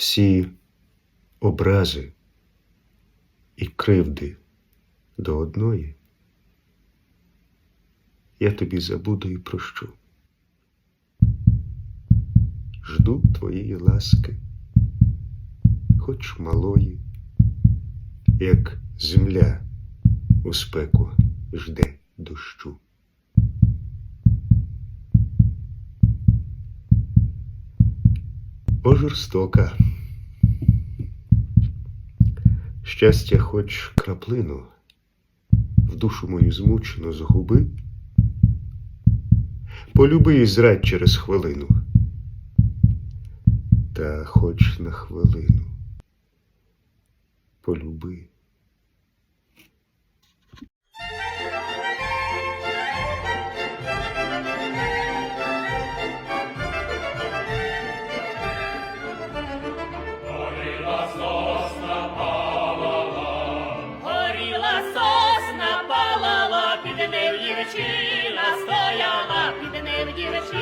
всі образи і кривди до одної, я тобі забуду і прощу. Жду твоєї ласки, хоч малої, як земля у спеку жде дощу. О, жорстока. Щастя, хоч краплину в душу мою змучено згуби, полюби і зрадь через хвилину, та хоч на хвилину полюби. Дівчина стояла, під ним дівчина.